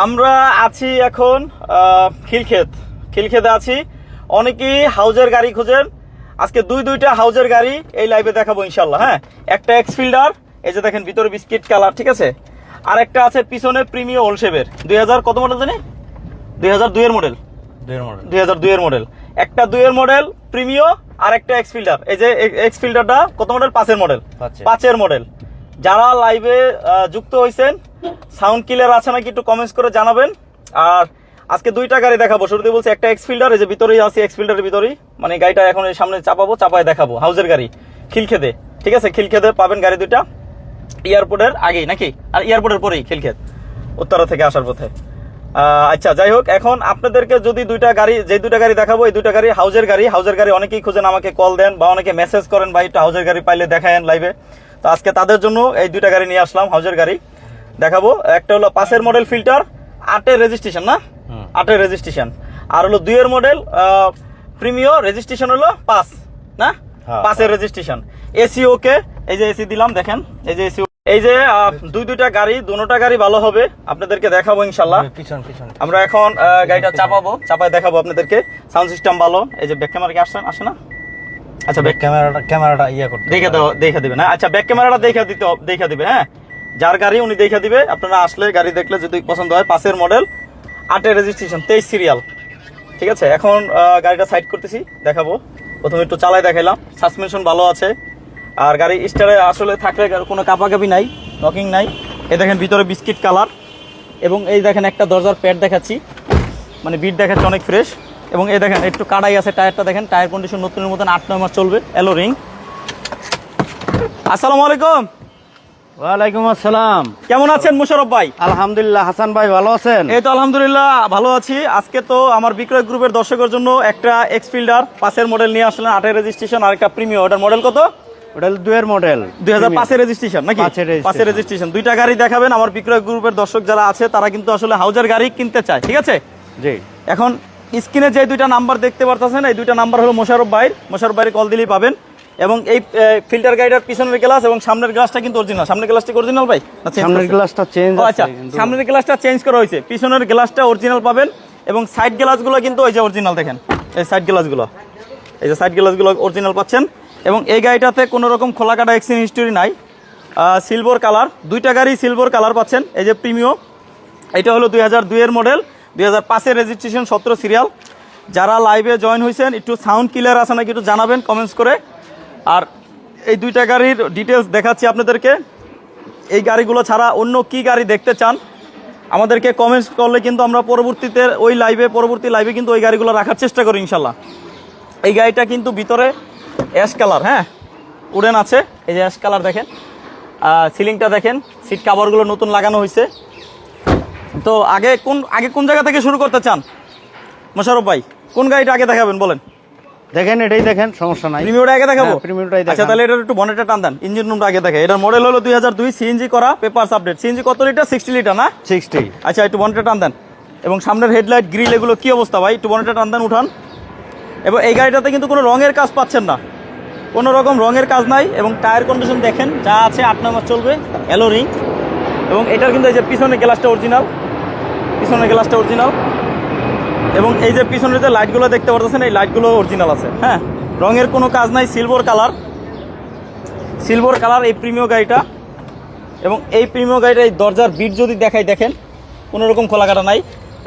আমরা আছি এখন খিলক্ষেত। খিলক্ষেতে আছি। অনেকেই হাউজের গাড়ি খোঁজেন। আজকে দুই দুইটা হাউজের গাড়ি এই লাইভে দেখাবো ইনশাল্লাহ হ্যাঁ? একটা এক্স ফিল্ডার এই যে দেখেন ভিতরে বিস্কিট কালার ঠিক আছে? আর একটা আছে পিছনে প্রিমিয় ওলশেপের দুই হাজার কত মডেল জানি? দুই হাজার দুইয়ের মডেল দুই হাজার দুইয়ের মডেল একটা দুইয়ের মডেল প্রিমিয় আর একটা এক্স ফিল্ডার এই যে এক্স ফিল্ডারটা কত মডেল পাঁচের মডেল। পাঁচের। মডেল যারা লাইভে যুক্ত হয়েছেন সাউন্ড ক্লিয়ার আছে নাকি একটু কমেন্টস করে জানাবেন। আর আজকে দুইটা গাড়ি দেখাবো। শুরুতে বলছি, একটা এক্স ফিল্ডার যে ভিতরেই আছে এক্স ফিল্ডারের ভিতরেই। মানে গাড়িটা এখন এই সামনে চাপাবো, চাপায় দেখাবো। হাউজের গাড়ি, খিলখেদে। ঠিক আছে? খিলখেদে পাবেন গাড়ি দুইটা। এয়ারপোর্টের আগেই নাকি? আর এয়ারপোর্টের পরেই খিলক্ষেত উত্তরা থেকে আসার পথে। আচ্ছা যাই হোক, এখন আপনাদেরকে যদি দুইটা গাড়ি, যে দুইটা গাড়ি দেখাবো, এই দুইটা গাড়ি হাউজের গাড়ি। হাউজের গাড়ি অনেকেই খুঁজেন, আমাকে কল দেন বা অনেকে মেসেজ করেন বা একটু হাউজের গাড়ি পাইলে দেখায়েন লাইভে তো আজকে তাদের জন্য এই দুইটা গাড়ি নিয়ে আসলাম হাউজের গাড়ি। দেখাবো একটা হলো পাঁচের মডেল ফিল্টার আটের রেজিস্ট্রেশন না? আটের রেজিস্ট্রেশন আর হলো দুইয়ের মডেল প্রিমিয় রেজিস্ট্রেশন হলো পাঁচ না? হ্যাঁ। পাঁচের রেজিস্ট্রেশন এসি ওকে এই যে এসি দিলাম দেখেন এই যে এসি এই যে দুই দুইটা গাড়ি দুটোটা গাড়ি ভালো হবে আপনাদেরকে দেখাবো ইনশাল্লাহ আমরা এখন গাড়িটা চাপাবো চাপায় দেখাবো আপনাদেরকে। সাউন্ড সিস্টেম ভালো এই যে ব্যাক ক্যামেরা কি আসছেন আসে না? আচ্ছা ব্যাক ক্যামেরাটা ক্যামেরাটা ইয়া করতে দেখে দাও দেখে দিবে না? আচ্ছা ব্যাক ক্যামেরাটা দেখে দিতে দেখে দিবে হ্যাঁ? যার গাড়ি উনি দেখে দিবে আপনারা আসলে গাড়ি দেখলে যদি পছন্দ হয় পাঁচের মডেল আটের রেজিস্ট্রেশন তেইশ সিরিয়াল ঠিক আছে? এখন গাড়িটা সাইড করতেছি দেখাবো। প্রথমে একটু চালাই দেখাইলাম। সাসপেনশন ভালো আছে। আর গাড়ি স্টারে আসলে থাকলে কোনো কাপাকাপি নাই নকিং নাই। এই দেখেন ভিতরে বিস্কিট কালার এবং এই দেখেন একটা দরজার প্যাড দেখাচ্ছি। মানে বিট দেখাচ্ছে অনেক ফ্রেশ এবং এই দেখেন একটু কাটাই আছে টায়ারটা দেখেন টায়ার কন্ডিশন নতুনের মতন আট নয় মাস চলবে এলো রিং আসসালামু আলাইকুম। ওয়ালাইকুম আসসালাম। কেমন আছেন মুশারফ ভাই? আলহামদুলিল্লাহ হাসান ভাই ভালো আছেন? এই তো আলহামদুলিল্লাহ ভালো আছি। আজকে তো আমার বিক্রয় গ্রুপের দর্শকের জন্য একটা এক্স ফিল্ডার পাঁচের মডেল নিয়ে আসলেন আটের রেজিস্ট্রেশন আর একটা প্রিমিয়াম ওটার মডেল কত? ওটা দুয়ের মডেল দুই হাজার পাঁচের রেজিস্ট্রেশন নাকি? পাঁচের রেজিস্ট্রেশন দুইটা গাড়ি দেখাবেন আমার বিক্রয় গ্রুপের দর্শক যারা আছে তারা কিন্তু আসলে হাউজার গাড়ি কিনতে চায় ঠিক আছে? জি। এখন স্ক্রিনে যে দুইটা নাম্বার দেখতে পারতেছেন এই দুইটা নাম্বার হলো মোশারফ ভাইয়ের মোশারফ ভাইয়ের কল দিলেই পাবেন। এবং এই ফিল্টার গাড়িটার পিছনের গ্লাস এবং সামনের গ্লাসটা কিন্তু অরিজিনাল সামনের গ্লাসটা অরিজিনাল ভাই? সামনের গ্লাসটা চেঞ্জ আচ্ছা সামনের গ্লাসটা চেঞ্জ করা হয়েছে। পিছনের গ্লাসটা অরিজিনাল পাবেন এবং সাইড গ্লাসগুলো কিন্তু ওই যে অরিজিনাল দেখেন। এই সাইড গ্লাসগুলো এই যে সাইড গ্লাসগুলো অরিজিনাল পাচ্ছেন। এবং এই গাড়িটাতে কোনো রকম খোলা কাটা এক্সিডেন্ট হিস্টোরি নাই। সিলভার কালার দুইটা গাড়ি সিলভার কালার পাচ্ছেন। এই যে প্রিমিয়ম এটা হলো দুই হাজার দুইয়ের মডেল দুই হাজার পাঁচের রেজিস্ট্রেশন সতেরো সিরিয়াল যারা লাইভে জয়েন হয়েছেন, একটু সাউন্ড ক্লিয়ার আছে নাকি একটু জানাবেন কমেন্টস করে। আর এই দুইটা গাড়ির ডিটেলস দেখাচ্ছি আপনাদেরকে। এই গাড়িগুলো ছাড়া অন্য কি গাড়ি দেখতে চান, আমাদেরকে কমেন্টস করলে কিন্তু আমরা পরবর্তীতে ওই লাইভে পরবর্তী লাইভে কিন্তু ওই গাড়িগুলো রাখার চেষ্টা করি ইনশাল্লাহ এই গাড়িটা কিন্তু ভিতরে অ্যাশ কালার হ্যাঁ? উডেন আছে, এই যে অ্যাশ কালার দেখেন। সিলিংটা দেখেন সিট কাভারগুলো নতুন লাগানো হয়েছে। তো আগে কোন আগে কোন জায়গা থেকে শুরু করতে চান? মোশারফ ভাই কোন গাড়িটা আগে দেখাবেন বলেন? দেখেন এটাই দেখেন সমস্যা নাই। প্রিমিয়ামটা আগে দেখাবো? প্রিমিয়ামটাই আচ্ছা তাহলে এটা একটু বনেটটা টান দেন ইঞ্জিন রুমটা আগে দেখে। এটার মডেল হলো দুই হাজার দুই সিএনজি করা পেপারস আপডেট সিএনজি কত লিটার সিক্সটি লিটার না? সিক্সটি আচ্ছা একটু বনেটটা টান দেন। এবং সামনের হেডলাইট গ্রিল এগুলো কি অবস্থা ভাই? একটু বনেটটা টান দেন উঠান। এবং এই গাড়িটাতে কিন্তু কোনো রঙের কাজ পাচ্ছেন না। কোনো রকম রঙের কাজ নাই এবং টায়ার কন্ডিশন দেখেন যা আছে আট নম্বর চলবে এলো রিং এবং এটার কিন্তু এই যে পিছনে গ্লাসটা অরিজিনাল পিছনের গ্লাসটা অরিজিনাল এবং এই যে পিছনের যে লাইটগুলো দেখতে পারতেছেন, এই লাইটগুলো অরিজিনাল আছে। হ্যাঁ রঙের কোনো কাজ নাই সিলভার কালার সিলভার কালার এই প্রিমিয় গাড়িটা। এবং এই প্রিমিয় গাড়িটা এই দরজার বিট যদি দেখাই, দেখেন, কোনো রকম খোলাকাটা নাই।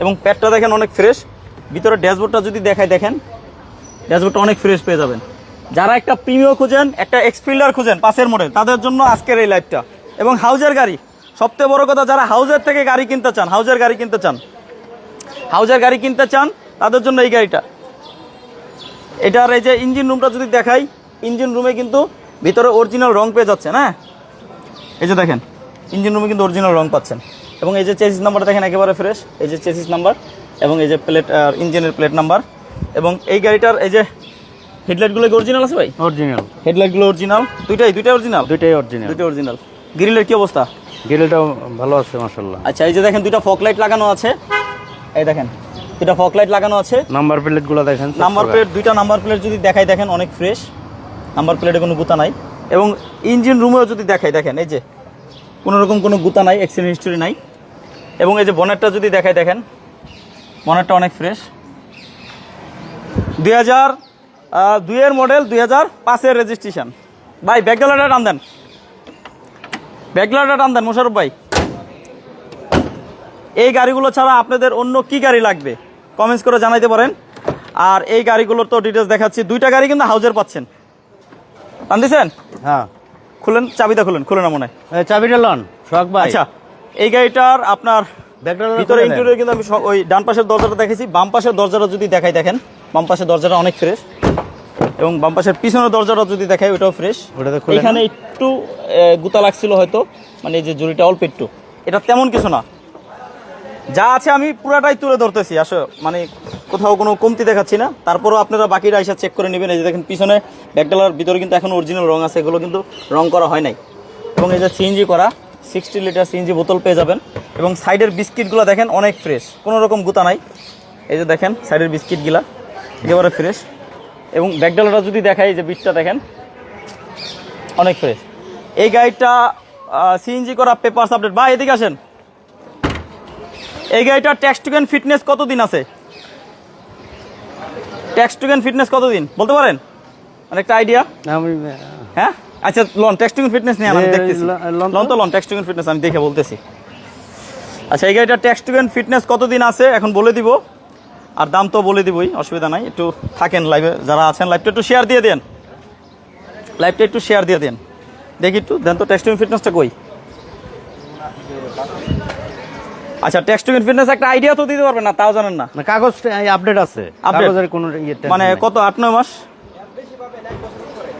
এবং প্যাডটা দেখেন অনেক ফ্রেশ ভিতরে ড্যাশবোর্ডটা যদি দেখাই, দেখেন, ড্যাশবোর্ডটা অনেক ফ্রেশ পেয়ে যাবেন। যারা একটা প্রিমিয় খুঁজেন, একটা এক্সপিল্ডার খুঁজেন, পাশের মডেল তাদের জন্য আজকের এই লাইটটা এবং হাউজের গাড়ি সবচেয়ে বড় কথা যারা হাউজের থেকে গাড়ি কিনতে চান হাউজের গাড়ি কিনতে চান হাউজের গাড়ি কিনতে চান তাদের জন্য এই গাড়িটা। এটার এই যে ইঞ্জিন রুমটা যদি দেখাই ইঞ্জিন রুমে কিন্তু ভিতরে অরিজিনাল রং পেয়ে যাচ্ছে হ্যাঁ? এই যে দেখেন ইঞ্জিন রুমে কিন্তু অরিজিনাল রং পাচ্ছেন। এবং এই যে চেসিস নাম্বারটা দেখেন একেবারে ফ্রেশ এই যে চেসিস নাম্বার এবং এই যে প্লেট ইঞ্জিনের প্লেট নাম্বার এবং এই গাড়িটার এই যে হেডলাইটগুলো কি অরিজিনাল আছে ভাই? অরিজিনাল হেডলাইটগুলো অরিজিনাল দুইটাই দুইটাই অরিজিনাল দুইটাই অরিজিনাল দুইটাই অরিজিনাল গ্রিলের কি অবস্থা? গ্রিলটাও ভালো আছে মাসাল্লাহ আচ্ছা এই যে দেখেন দুইটা ফক লাইট লাগানো আছে। এই দেখেন দুইটা ফক লাইট লাগানো আছে। নাম্বার প্লেটগুলো দেখেন নাম্বার প্লেট দুইটা নাম্বার প্লেট যদি দেখাই দেখেন অনেক ফ্রেশ। নাম্বার প্লেটে কোনো গুতা নাই। এবং ইঞ্জিন রুমেও যদি দেখাই দেখেন এই যে কোনো রকম কোনো গুতা নাই অ্যাক্সিডেন্ট হিস্টোরি নাই। এবং এই যে বনেটটা যদি দেখাই দেখেন বনেটটা অনেক ফ্রেশ। দুই হাজার দুইয়ের মডেল দুই হাজার পাঁচের রেজিস্ট্রেশন ভাই ব্যাকডালাটা টান দেন। ব্যাকডালাটা টান দেন মোশারফ ভাই। এই গাড়িগুলো ছাড়া আপনাদের অন্য কি গাড়ি লাগবে? কমেন্টস করে জানাইতে পারেন। আর এই গাড়িগুলোর তো ডিটেলস দেখাচ্ছি। দুইটা গাড়ি কিন্তু হাউজের পাচ্ছেন। টান দিছেন? হ্যাঁ। খুলেন চাবিটা খুলেন খুলে না মনে হয় চাবিটা লন শখ ভাই। আচ্ছা এই গাড়িটার আপনার ব্যাকডালা ভিতরে ইন্টেরিয়র কিন্তু আমি ওই ডান পাশের দরজাটা দেখেছি বাম পাশের দরজাটা যদি দেখাই দেখেন। বাম পাশের দরজাটা অনেক ফ্রেশ এবং বাম পাশের পিছনের দরজাটা যদি দেখাই ওটাও ফ্রেশ ওটাতে খুলে এখানে একটু গুতা লাগছিল হয়তো। মানে যে জুড়িটা অল্প একটু। এটা তেমন কিছু না। যা আছে আমি পুরাটাই তুলে ধরতেছি। আসো মানে কোথাও কোনো কমতি দেখাচ্ছি না। তারপরও আপনারা বাকিরা এসে চেক করে নেবেন। এই যে দেখেন পিছনে ব্যাকডালার ভিতরে কিন্তু এখন অরিজিনাল রং আছে। এগুলো কিন্তু রং করা হয় নাই। এবং এই যে সিএনজি করা সিক্সটি লিটার সিএনজি বোতল পেয়ে যাবেন। এবং সাইডের বিস্কিটগুলো দেখেন অনেক ফ্রেশ কোনো রকম গুতা নাই। এই যে দেখেন, সাইডের বিস্কিটগুলা একেবারে ফ্রেশ এবং ব্যাকডালাটা যদি দেখাই যে বিটটা দেখেন, অনেক ফ্রেশ এই গাড়িটা সিএনজি করা পেপারস আপডেট বা এদিকে আসেন। এই গাড়িটা ট্যাক্স টুকেন ফিটনেস কতদিন আছে? ট্যাক্স টুকেন ফিটনেস কতদিন? বলতে পারেন? মানে একটা আইডিয়া হ্যাঁ? আচ্ছা লন ট্যাক্স টুকেন ফিটনেস নিয়ে আমি দেখতেছি। লন তো। লন তো লন ট্যাক্স ফিটনেস আমি দেখে বলতেছি। আচ্ছা এই গাড়িটার ট্যাক্স টুকেন ফিটনেস কতদিন আছে? এখন বলে দিব। আর দাম তো বলে দিবই অসুবিধা নাই। একটু থাকেন লাইভে যারা আছেন লাইভটা একটু শেয়ার দিয়ে দেন। লাইভটা একটু শেয়ার দিয়ে দেন। দেখি একটু। দেন তো টুকেন ফিটনেসটা কই? আচ্ছা ট্যাক্স টুকেন ফিটনেস একটা আইডিয়া তো দিতে পারবেন না তাও জানেন না। কাগজ আপডেট আছে। কাগজের কোনো ইয়ে মানে কত আট নয় মাস?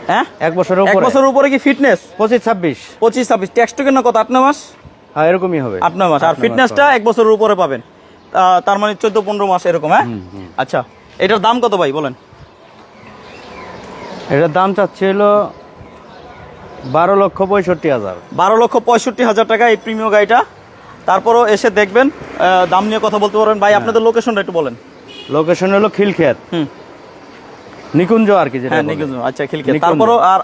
হ্যাঁ? এক বছরের এক বছরের উপরে কি ফিটনেস পঁচিশ ছাব্বিশ। পঁচিশ ছাব্বিশ। ট্যাক্স টুকেন না কত আট নয় মাস? হ্যাঁ এরকমই হবে। আট নয় মাস। আর ফিটনেসটা এক বছরের উপরে পাবেন। তার মানে চোদ্দ পনেরো মাস এরকম হ্যাঁ? আচ্ছা এটার দাম কত ভাই বলেন? এটার দাম চাচ্ছে হলো বারো লক্ষ পঁয়ষট্টি হাজার। বারো লক্ষ পঁয়ষট্টি হাজার টাকা এই প্রিমিয় গাড়িটা। তারপরও এসে দেখবেন দাম নিয়ে কথা বলতে পারবেন। ভাই আপনাদের লোকেশনটা একটু বলেন। লোকেশন হলো খিলক্ষেত। হুম। নিকুঞ্জ আর কি যেটা হ্যাঁ নিকুঞ্জ আচ্ছা খিলকে নিকুঞ্জ। তারপরও আর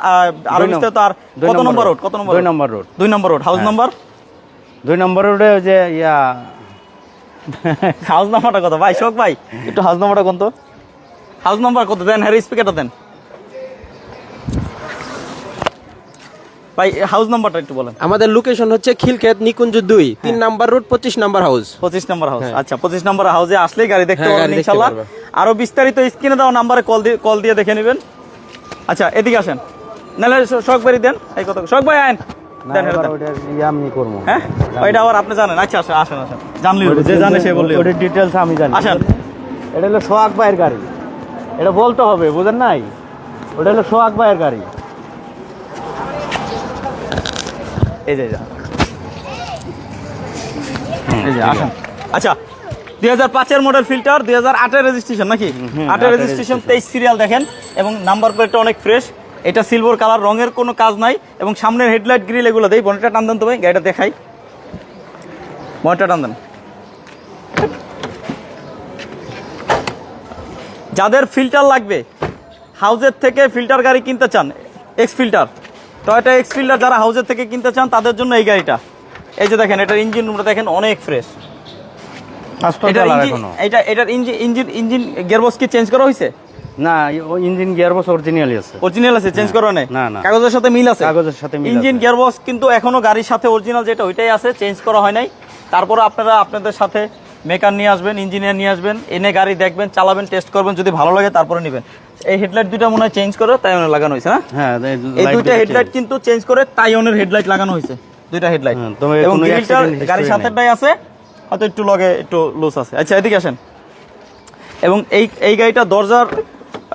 আরও বিস্তারিত আর কত নম্বর রোড। কত নম্বর দুই নম্বর রোড দুই নম্বর রোড হাউস নাম্বার দুই নম্বর রোডে যে ইয়া। হাউস নাম্বারটা কত? ভাই শোক ভাই একটু হাউস নাম্বারটা কোন তো? হাউস নাম্বার কত? দেন হ্যাঁ স্পিকারটা দেন। ভাই হাউস নাম্বারটা একটু বলেন। আমাদের লোকেশন হচ্ছে খিলক্ষেত নিকুঞ্জ দুই তিন নাম্বার রোড পঁচিশ নাম্বার হাউস পঁচিশ নম্বর হাউস আচ্ছা পঁচিশ নম্বর হাউসে আসলেই গাড়ি দেখতে হ্যাঁ, পারবেন ইনশাল্লাহ। আরও বিস্তারিত স্ক্রিনে দেওয়া নাম্বারে কল দিয়ে কল দিয়ে দেখে নেবেন। আচ্ছা এদিকে আসেন। নাহলে শখ বাড়ি দেন। এই কথা শখ ভাই আইন ইয়ে হ্যাঁ? ওইটা আবার আপনি জানেন। আচ্ছা আসেন আসেন আসেন। জানলি যে জানে সে বললি হলো। ডিটেলস আমি জানি। আসেন। এটা হলো সোহাগ ভাইয়ের গাড়ি। এটা বলতে হবে বুঝেন নাই? ওটা হলো সোহাগ ভাইয়ের গাড়ি। এই যে এই যে। আসেন। আচ্ছা দুই হাজার পাঁচের মডেল ফিল্টার দুই হাজার আটের রেজিস্ট্রেশন নাকি? আটের রেজিস্ট্রেশন তেইশ সিরিয়াল দেখেন এবং নাম্বার প্লেটটা অনেক ফ্রেশ এটা সিলভার কালার রঙের কোনো কাজ নাই এবং সামনের হেডলাইট গ্রিল এগুলো দেই বনেটটা টান দেন তো ভাই গাড়িটা দেখাই। বনেটটা টান দেন। যাদের ফিল্টার লাগবে হাউজের থেকে ফিল্টার গাড়ি কিনতে চান X Fielder Toyota X Fielder যারা হাউজের থেকে কিনতে চান তাদের জন্য এই গাড়িটা। এই যে দেখেন এটার ইঞ্জিন রুমটা দেখেন অনেক ফ্রেশ এটা এটার ইঞ্জিন ইঞ্জিন ইঞ্জিন গিয়ারবক্স কি চেঞ্জ করা হয়েছে? না ইঞ্জিন গিয়ারবক্স অরিজিনালি আছে। অরিজিনাল আছে চেঞ্জ করা নেই? না, না। কাগজের সাথে মিল আছে? কাগজের সাথে মিল ইঞ্জিন। গিয়ারবক্স কিন্তু এখনও গাড়ির সাথে অরিজিনাল যেটা ওইটাই আছে চেঞ্জ করা হয় নাই। তারপরে আপনারা আপনাদের সাথে মেকার নিয়ে আসবেন ইঞ্জিনিয়ার নিয়ে আসবেন এনে গাড়ি দেখবেন চালাবেন টেস্ট করবেন যদি ভালো লাগে তারপরে নেবেন। এই হেডলাইট দুইটা মনে হয় চেঞ্জ করে তাই লাগানো হয়েছে না হ্যাঁ এই দুইটা হেডলাইট কিন্তু চেঞ্জ করে তাইওনের হেডলাইট লাগানো হয়েছে দুইটা হেডলাইট হ্যাঁ, এবং কোনো গ্রিলটা গাড়ির সাথে সাথেটাই আছে হয়তো একটু লগে একটু লুজ আছে। আচ্ছা এদিকে আসেন। এবং এই এই গাড়িটা দরজার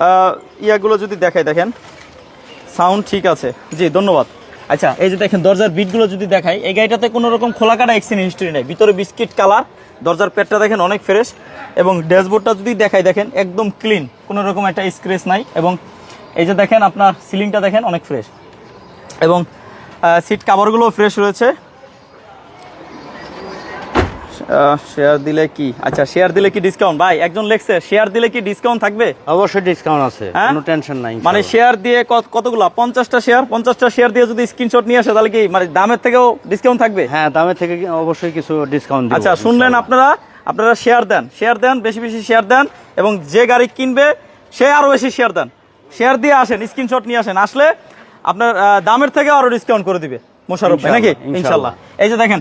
আহ, ইয়াগুলো যদি দেখাই দেখেন সাউন্ড ঠিক আছে। জি ধন্যবাদ। আচ্ছা এই যে দেখেন, দরজার বিটগুলো যদি দেখাই, এই গাড়িটাতে কোনো রকম খোলা কাটা এক্সিডেন্ট হিস্ট্রি নেই। ভিতরে বিস্কিট কালার দরজার পেটটা দেখেন অনেক ফ্রেশ এবং ড্যাশবোর্ডটা যদি দেখাই, দেখেন, একদম ক্লিন কোনো রকম একটা স্ক্রেচ নাই, এবং এই যে দেখেন, আপনার সিলিংটা দেখেন অনেক ফ্রেশ এবং সিট কাভারগুলো ফ্রেশ রয়েছে। শেয়ার দিলে কি? আচ্ছা শেয়ার দিলে কি ডিসকাউন্ট ভাই একজন লেখছে শেয়ার দিলে কি ডিসকাউন্ট থাকবে? অবশ্যই ডিসকাউন্ট আছে হ্যাঁ? কোনো টেনশন নাই মানে শেয়ার দিয়ে কত- কতগুলা? পঞ্চাশটা শেয়ার পঞ্চাশটা শেয়ার দিয়ে যদি স্ক্রিনশট নিয়ে আসে তাহলে কি মানে দামের থেকেও ডিসকাউন্ট থাকবে? হ্যাঁ দামের থেকে অবশ্যই কিছু ডিসকাউন্ট আচ্ছা শুনলেন আপনারা? আপনারা শেয়ার দেন শেয়ার দেন বেশি বেশি শেয়ার দেন এবং যে গাড়ি কিনবে সে আরও বেশি শেয়ার দেন। শেয়ার দিয়ে আসেন স্ক্রিনশট নিয়ে আসেন আসলে আপনার দামের থেকে আরও ডিসকাউন্ট করে দিবে মোশারফ ভাই নাকি? ইনশাআল্লাহ, ইনশাল্লাহ এই যে দেখেন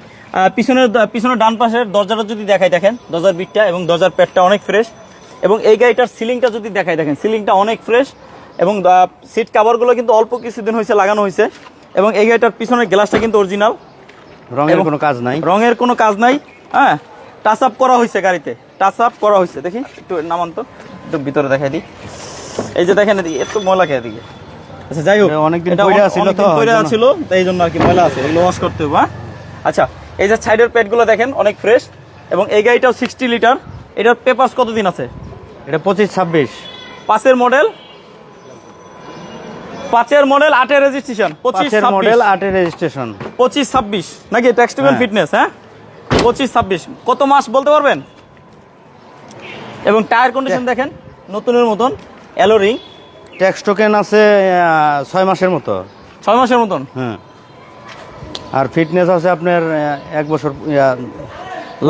পিছনের পিছনের ডান পাশের দরজাটা যদি দেখাই দেখেন দরজার বিটটা এবং দরজার পেটটা অনেক ফ্রেশ এবং এই গাড়িটার সিলিংটা যদি দেখাই দেখেন সিলিংটা অনেক ফ্রেশ এবং সিট কাভারগুলো কিন্তু অল্প কিছুদিন হয়েছে লাগানো হয়েছে। এবং এই গাড়িটার পিছনের গ্লাসটা কিন্তু অরিজিনাল রঙের কোনো কাজ নাই। রঙের কোনো কাজ নাই। হ্যাঁ টাচ আপ করা হয়েছে গাড়িতে। টাচ আপ করা হয়েছে। দেখি একটু নামান তো। একটু ভিতরে দেখাই দিই। এই যে দেখেন এদিকে একটু ময়লা খেয়ে দিকে আচ্ছা যাই হোক অনেকদিন ছিল তো। ছিল তাই এই জন্য আর কি ময়লা আছে এগুলো ওয়াশ করতে হবে হ্যাঁ। আচ্ছা এই যে সাইডের পেটগুলো দেখেন অনেক ফ্রেশ এবং এই গাড়িটাও সিক্সটি লিটার এটার পেপার্স কতদিন আছে? এটা পঁচিশ ছাব্বিশ। পাঁচের মডেল পাঁচের মডেল আটের রেজিস্ট্রেশন পঁচিশ মডেল আটের রেজিস্ট্রেশন পঁচিশ ছাব্বিশ। নাকি টেক্সটুয়াল হ্যাঁ। ফিটনেস হ্যাঁ? পঁচিশ ছাব্বিশ। কত মাস বলতে পারবেন? এবং টায়ার কন্ডিশন দেখেন নতুনের মতন অ্যালোরিং ট্যাক্স টোকেন আছে ছয় মাসের মতো। ছয় মাসের মতন? হ্যাঁ। আর ফিটনেস আছে আপনার এক বছর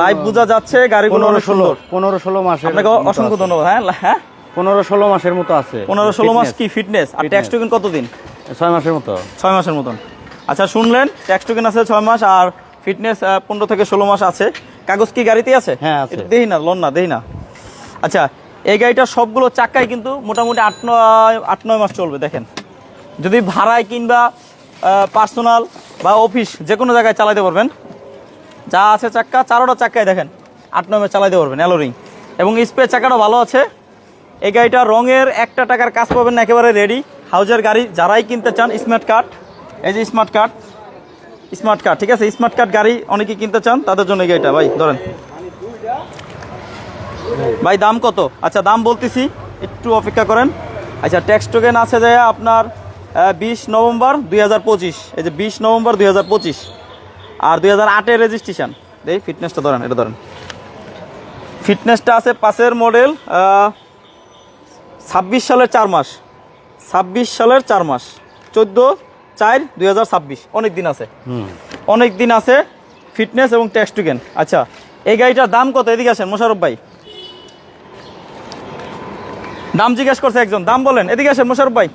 লাইভ বোঝা যাচ্ছে গাড়ি পনেরো ষোলো পনেরো ষোলো মাসের আপনাকে অসংখ্য ধন্যবাদ হ্যাঁ হ্যাঁ? পনেরো ষোলো মাসের মতো আছে। পনেরো ষোলো মাস কি ফিটনেস আর। ট্যাক্স টোকেন কতদিন? ছয় মাসের মতো। ছয় মাসের মতন। আচ্ছা শুনলেন ট্যাক্স টোকেন আছে ছয় মাস আর ফিটনেস পনেরো থেকে ষোলো মাস আছে। কাগজ কি গাড়িতে আছে? হ্যাঁ, দেই না লোন না দেই না। আচ্ছা এই গাড়িটার সবগুলো চাক্কাই কিন্তু মোটামুটি আট নয় আট নয় মাস চলবে দেখেন। যদি ভাড়ায় কিংবা পার্সোনাল বা অফিস যে কোনো জায়গায় চালাতে পারবেন। যা আছে চাক্কা, চারোটা চাক্কায় দেখেন, আট নম্বর চালাতে পারবেন অ্যালোরিং এবং স্প্রে চাকাটা ভালো আছে। এই গাড়িটা রঙের একটা টাকার কাজ পাবেন না, একেবারে রেডি হাউজের গাড়ি, যারাই কিনতে চান স্মার্ট কার্ড এই যে স্মার্ট কার্ড স্মার্ট কার্ড ঠিক আছে? স্মার্ট কার্ড গাড়ি অনেকে কিনতে চান, তাদের জন্য এই গাড়িটা, ভাই, ধরেন। ভাই, দাম কত? আচ্ছা দাম বলতেছি, একটু অপেক্ষা করেন। আচ্ছা ট্যাক্স টোকেন আছে যে আপনার বিশ নভেম্বর দুই হাজার পঁচিশ। এই যে বিশ নভেম্বর দুই হাজার পঁচিশ। আর দুই হাজার আটের রেজিস্ট্রেশন এই ফিটনেসটা ধরেন এটা ধরেন। ফিটনেসটা আছে পাঁচের মডেল ছাব্বিশ সালের চার মাস। ছাব্বিশ সালের চার মাস। চোদ্দ চার দুই হাজার ছাব্বিশ। অনেক দিন আছে। অনেক দিন আছে ফিটনেস এবং ট্যাক্স টুকেন আচ্ছা এই গাড়িটার দাম কত? এদিকে আসেন মোশারফ ভাই। দাম জিজ্ঞেস করছে একজন। দাম বলেন এদিকে আসেন মোশারফ ভাই।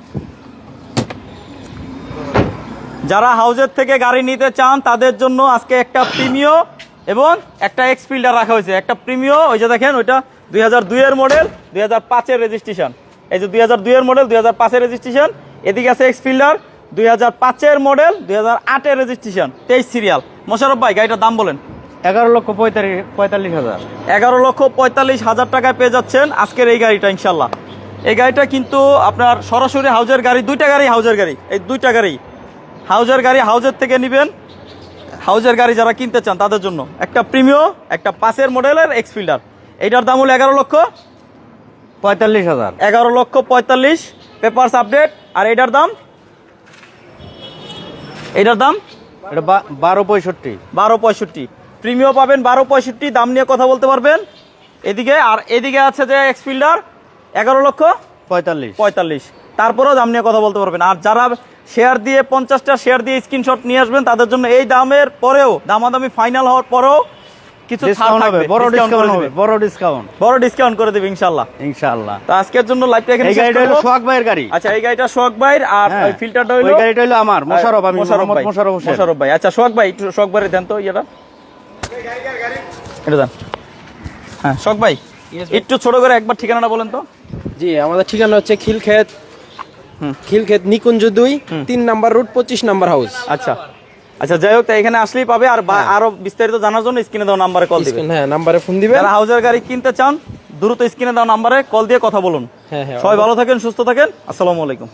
যারা হাউজের থেকে গাড়ি নিতে চান তাদের জন্য আজকে একটা প্রিমিয় এবং একটা এক্সফিল্ডার রাখা হয়েছে। একটা প্রিমিয় ওই যে দেখেন ওইটা দুই হাজার দুইয়ের মডেল দুই হাজার পাঁচের রেজিস্ট্রেশন এই যে দুই হাজার দুইয়ের মডেল দুই হাজার পাঁচের রেজিস্ট্রেশন এদিকে আছে এক্সফিল্ডার দুই হাজার পাঁচের মডেল দুই হাজার আটের রেজিস্ট্রেশন তেইশ সিরিয়াল মোশারফ ভাই গাড়িটার দাম বলেন। এগারো লক্ষ পঁয়তাল্লিশ পঁয়তাল্লিশ হাজার। এগারো লক্ষ পঁয়তাল্লিশ হাজার টাকায় পেয়ে যাচ্ছেন আজকের এই গাড়িটা ইনশাল্লাহ এই গাড়িটা কিন্তু আপনার সরাসরি হাউজের গাড়ি দুইটা গাড়ি হাউজের গাড়ি। এই দুইটা গাড়ি হাউজের গাড়ি হাউজের থেকে নেবেন। হাউজের গাড়ি যারা কিনতে চান তাদের জন্য। একটা প্রিমিয় একটা পাশের মডেলের এক্সফিল্ডার এইটার দাম হলো এগারো লক্ষ। পঁয়তাল্লিশ হাজার। এগারো লক্ষ পঁয়তাল্লিশ। পেপারস আপডেট আর এইটার দাম? এইটার দাম? এটা বারো পঁয়ষট্টি। বারো পঁয়ষট্টি। প্রিমিয় পাবেন বারো পঁয়ষট্টি। দাম নিয়ে কথা বলতে পারবেন। এদিকে আর এদিকে আছে যে এক্সফিল্ডার এগারো লক্ষ পঁয়তাল্লিশ। পঁয়তাল্লিশ। তারপরেও দাম নিয়ে কথা বলতে পারবেন। আর যারা শেয়ার দিয়ে পঞ্চাশটা শেয়ার দিয়ে স্ক্রিনশট নিয়ে আসবেন। তাদের জন্য এই দামের পরেও দামাদামি ফাইনাল হওয়ার পরেও কিছু ছাড় হবে বড় ডিসকাউন্ট হবে বড় ডিসকাউন্ট বড় ডিসকাউন্ট করে দেবে ইনশাল্লাহ ইনশাআল্লাহ। তো আজকের জন্য লাইভটা এখানে এই গাড়িটা হলো সোহাগ ভাইয়ের গাড়ি। আচ্ছা এই গাড়িটা সোহাগ ভাইয়ের আর হ্যাঁ। ওই ফিল্টারটা ওই গাড়িটা হলো আমার মোশারফ আমি মোশাররফ মোহাম্মদ মোশারফ হোসেন। মোশাররফ ভাই। আচ্ছা সোহাগ ভাই একটু সোহাগ ভাই দেন তো ইয়েটা। এটা দেন। হ্যাঁ সোহাগ ভাই। একটু ছোট করে একবার ঠিকানাটা বলেন তো। জি আমাদের ঠিকানা হচ্ছে খিলক্ষেত। খিলক্ষেত নিকুঞ্জ দুই তিন নাম্বার রুট পঁচিশ নাম্বার হাউস। আচ্ছা। আচ্ছা যাই হোক এখানে আসলেই পাবে আর বা- আরও বিস্তারিত জানার জন্য স্ক্রিনে দেওয়া নাম্বারে কল দিবেন। হ্যাঁ নাম্বারে ফোন দিবেন। যারা হাউজার গাড়ি কিনতে চান দ্রুত স্ক্রিনে দেওয়া নাম্বারে কল দিয়ে কথা বলুন। হ্যাঁ হ্যাঁ সবাই ভালো থাকেন সুস্থ থাকেন। আসসালামু আলাইকুম।